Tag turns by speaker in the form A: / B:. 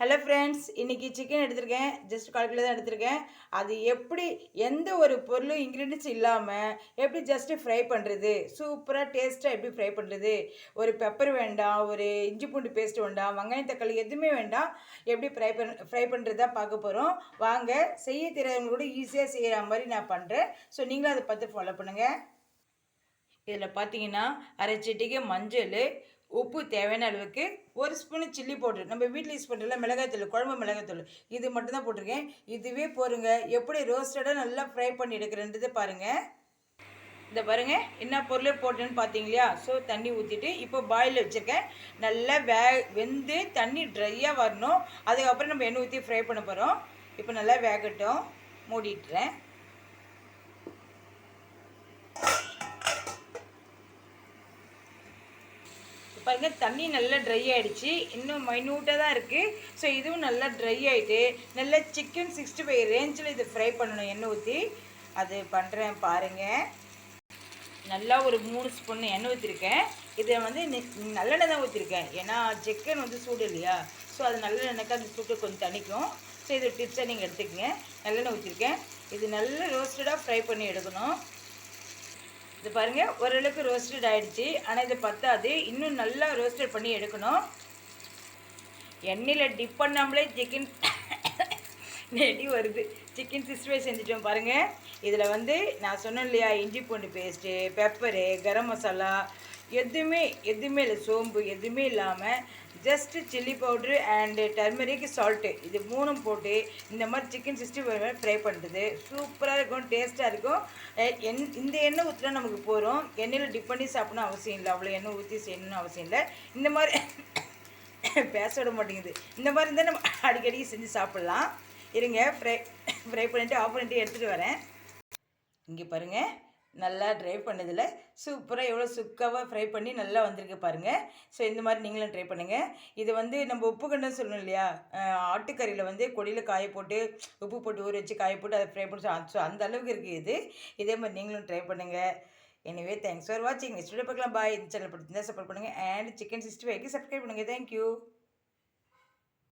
A: Hello friends இன்றைக்கி chicken எடுத்திருக்கேன். Just கால் தான் எடுத்திருக்கேன். அது எப்படி எந்த ஒரு பொருளும் இன்க்ரீடியன்ஸ் இல்லாமல் எப்படி ஜஸ்ட்டு ஃப்ரை பண்ணுறது சூப்பராக டேஸ்ட்டாக எப்படி ஃப்ரை பண்ணுறது ஒரு பெப்பர் வேண்டாம் ஒரு இஞ்சி பூண்டு பேஸ்ட் வேண்டாம் வெங்காயம் தக்காளி எதுவுமே வேண்டாம். எப்படி ஃப்ரை பண்ண ஃப்ரை பண்ணுறதா பார்க்க போகிறோம் வாங்க செய்ய தெரியாதவங்க கூட ஈஸியாக செய்கிற மாதிரி நான் பண்ணுறேன் ஸோ நீங்களும் அதை பார்த்து ஃபாலோ பண்ணுங்கள் இதில் பார்த்தீங்கன்னா அரை மஞ்சள் உப்பு தேவையான அளவுக்கு ஒரு ஸ்பூனு சில்லி பவுடர் நம்ம வீட்டில் யூஸ் பண்ணுறல மிளகாய்த்தூள் குழம்பு மிளகாய்த்தூள் இது மட்டும்தான் போட்டிருக்கேன். இதுவே போருங்க. எப்படி ரோஸ்டடாக நல்லா ஃப்ரை பண்ணி எடுக்கிறேன்றது பாருங்கள் இந்த பாருங்கள் என்ன பொருள் போட்டேன்னு பார்த்தீங்க இல்லையா? ஸோ தண்ணி ஊற்றிட்டு இப்போ பாயில் வச்சுருக்கேன். நல்லா வே வெந்து தண்ணி ட்ரையாக வரணும். அதுக்கப்புறம் நம்ம எண்ணெய் ஊற்றி ஃப்ரை பண்ண போகிறோம் இப்போ நல்லா வேகட்டும். மூடிட்டுறேன் பாருங்கள் தண்ணி நல்லா ட்ரை ஆகிடுச்சு இன்னும் மைன்யூட்டாக தான் இருக்குது ஸோ இதுவும் நல்லா ட்ரை ஆகிட்டு நல்லா சிக்கன் சிக்ஸ்டி ஃபைவ் ரேஞ்சில் இது ஃப்ரை பண்ணணும் எண்ணெய் ஊற்றி அது பண்ணுறேன் பாருங்கள் நல்லா ஒரு மூணு ஸ்பூன் எண்ணெய் ஊற்றிருக்கேன் இதை வந்து நல்லெண்ணெய் தான் ஊற்றிருக்கேன் ஏன்னா சிக்கன் வந்து சூடு இல்லையா? ஸோ அது நல்லெண்ணெய்க்கு அந்த சூட்டு கொஞ்சம் தணிக்கும். ஸோ இது டிப்ஸை நீங்கள் எடுத்துக்கங்க. நல்லெண்ணெய் ஊற்றிருக்கேன் இது நல்லா ரோஸ்டடாக ஃப்ரை பண்ணி எடுக்கணும். இது பாருங்கள் ஓரளவுக்கு ரோஸ்டட் ஆகிடுச்சி ஆனால் இது பத்தாது. இன்னும் நல்லா ரோஸ்டட் பண்ணி எடுக்கணும். எண்ணெயில் டிப் பண்ணாமலே சிக்கன் நெடி வருது. சிக்கன் சிக்ஸ்டி செஞ்சுட்டோம் பாருங்கள் இதில் வந்து நான் சொன்னேன் இல்லையா இஞ்சி பூண்டு பேஸ்ட்டு பெப்பரு கரம் மசாலா எதுவுமே எதுவுமே இல்லை சோம்பு எதுவுமே இல்லாமல் just chilli powder and turmeric salt இது மூணும் போட்டு இந்த மாதிரி சிக்கன் சிக்ஸ்டி ஃபைவ் ஃப்ரை பண்ணுறது சூப்பராக இருக்கும் டேஸ்ட்டாக இருக்கும். என் இந்த எண்ணெய் ஊற்றினா நமக்கு போகிறோம் எண்ணெயில் டிப் பண்ணி சாப்பிடணும் அவசியம் இல்லை. அவ்வளோ எண்ணெய் ஊற்றி செய்யணும்னு அவசியம் இல்லை. இந்த மாதிரி பேச விட மாட்டேங்குது. இந்த மாதிரி இருந்தால் நம்ம அடிக்கடி செஞ்சு சாப்பிட்லாம். இருங்க ஃப்ரை ஃப்ரை பண்ணிவிட்டு ஆஃப் பண்ணிட்டு எடுத்துகிட்டு வரேன். இங்கே பாருங்கள் நல்லா ட்ரை பண்ணதில் சூப்பராக எவ்வளோ சுக்காவாக ஃப்ரை பண்ணி நல்லா வந்திருக்கு பாருங்கள் ஸோ இந்த மாதிரி நீங்களும் ட்ரை பண்ணுங்கள் இது வந்து நம்ம உப்பு கண்டம் சொல்லணும் இல்லையா ஆட்டுக்கறியில் வந்து கொடியில் காய போட்டு உப்பு போட்டு ஊற வச்சு காய போட்டு அதை ஃப்ரை பண்ணி ஸோ அந்த அளவுக்கு இருக்குது இது. இதே மாதிரி நீங்களும் ட்ரை பண்ணுங்கள் எனிவே தேங்க்ஸ் ஃபார் வாட்சிங் நெக்ஸ்ட் வீடியோ பார்க்கலாம். பாய் இந்த சேனல் பிடிச்சிருந்தா சப்போர்ட் பண்ணுங்கள் அண்ட் சிக்கன் சிக்ஸ்டி ஃபைவ்க்கு சப்ஸ்கிரைப் பண்ணுங்கள் தேங்க்யூ